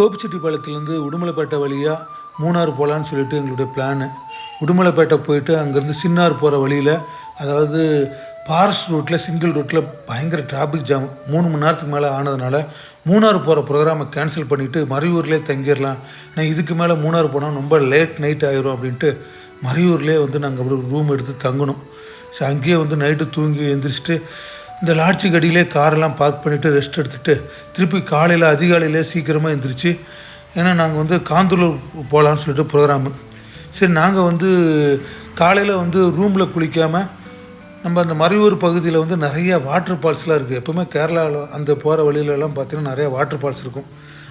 கோபிச்செட்டிப்பாளையத்துலேருந்து உடுமலைப்பேட்டை வழியாக மூணார் போகலான்னு சொல்லிட்டு எங்களுடைய பிளானு உடுமலைப்பேட்டை போயிட்டு அங்கேருந்து சின்னார் போகிற வழியில் அதாவது ஃபாரஸ்ட் ரூட்டில் சிங்கிள் ரூட்டில் பயங்கர டிராஃபிக் ஜாம் மூணு மணி நேரத்துக்கு மேலே ஆனதுனால மூணார் போகிற ப்ரோக்ராமை கேன்சல் பண்ணிவிட்டு மறையூர்லேயே தங்கிடலாம் நான் இதுக்கு மேலே மூணார் போனால் ரொம்ப லேட் நைட் ஆயிரும் அப்படின்ட்டு மறையூர்லேயே வந்து நாங்கள் அப்படி ரூம் எடுத்து தங்கணும். ஸோ அங்கேயே வந்து நைட்டு தூங்கி எழுந்திரிச்சிட்டு இந்த லாட்ஜி கடியிலே காரெல்லாம் பார்க் பண்ணிவிட்டு ரெஸ்ட் எடுத்துகிட்டு திருப்பி காலையில் அதிகாலையிலே சீக்கிரமாக எழுந்திரிச்சு ஏன்னா நாங்கள் வந்து காந்தூர் போகலான்னு சொல்லிட்டு ப்ரோக்ராமு சரி நாங்கள் வந்து காலையில் வந்து ரூமில் குளிக்காமல் நம்ம அந்த மறையூர் பகுதியில் வந்து நிறைய வாட்டர் ஃபால்ஸ்லாம் இருக்குது எப்போவுமே கேரளாவில் அந்த போகிற வழியிலலாம் பார்த்தீங்கன்னா நிறைய வாட்டர் ஃபால்ஸ் இருக்கும்.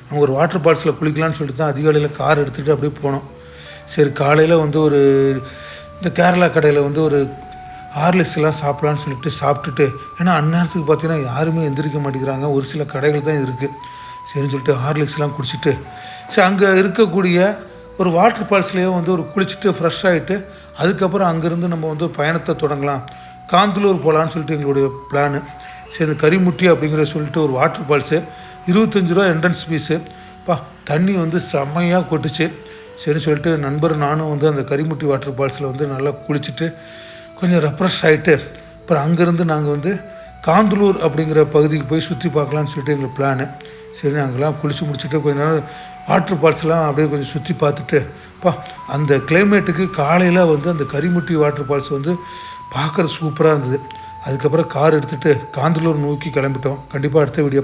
அங்கே ஒரு வாட்டர் ஃபால்ஸில் குளிக்கலாம்னு சொல்லிட்டு தான் அதிகாலையில் கார் எடுத்துகிட்டு அப்படியே போனோம். சரி காலையில் வந்து ஒரு இந்த கேரளா கடையில் வந்து ஒரு ஹார்லிக்ஸ்லாம் சாப்பிட்லான்னு சொல்லிட்டு சாப்பிட்டுட்டு ஏன்னா அந்நேரத்துக்கு பார்த்தீங்கன்னா யாருமே எந்திரிக்க மாட்டேங்கிறாங்க. ஒரு சில கடைகள் தான் இருக்குது சரின்னு சொல்லிட்டு ஹார்லிக்ஸ்லாம் குடிச்சிட்டு சரி அங்கே இருக்கக்கூடிய ஒரு வாட்டர் ஃபால்ஸ்லேயே வந்து ஒரு குளிச்சுட்டு ஃப்ரெஷ் ஆகிட்டு அதுக்கப்புறம் அங்கேருந்து நம்ம வந்து ஒரு பயணத்தை தொடங்கலாம். காந்தலூர் போகலான்னு சொல்லிட்டு எங்களுடைய பிளானு சரி இந்த கரிமுட்டி அப்படிங்கிற சொல்லிட்டு ஒரு வாட்டர் ஃபால்ஸு இருபத்தஞ்சி ரூபா என்ட்ரன்ஸ் ஃபீஸு பா தண்ணி வந்து செம்மையாக கொட்டுச்சு. சரி சொல்லிட்டு நண்பர் நானும் வந்து அந்த கரிமுட்டி வாட்டர் ஃபால்ஸில் வந்து நல்லா குளிச்சுட்டு கொஞ்சம் ரெஃப்ரெஷ் ஆகிட்டு அப்புறம் அங்கேருந்து நாங்கள் வந்து காந்தலூர் அப்படிங்கிற பகுதிக்கு போய் சுற்றி பார்க்கலான்னு சொல்லிட்டு எங்களுக்கு பிளானு சரி நாங்கள்லாம் குளிச்சு முடிச்சுட்டு கொஞ்ச நேரம் வாட்டர் ஃபால்ஸ்லாம் அப்படியே கொஞ்சம் சுற்றி பார்த்துட்டு பா அந்த கிளைமேட்டுக்கு காலையில் வந்து அந்த கரிமுட்டி வாட்டர் ஃபால்ஸ் வந்து பார்க்குறது சூப்பராக இருந்தது. அதுக்கப்புறம் கார் எடுத்துகிட்டு காந்தலூர் நோக்கி கிளம்பிட்டோம். கண்டிப்பாக அடுத்த வீடியோ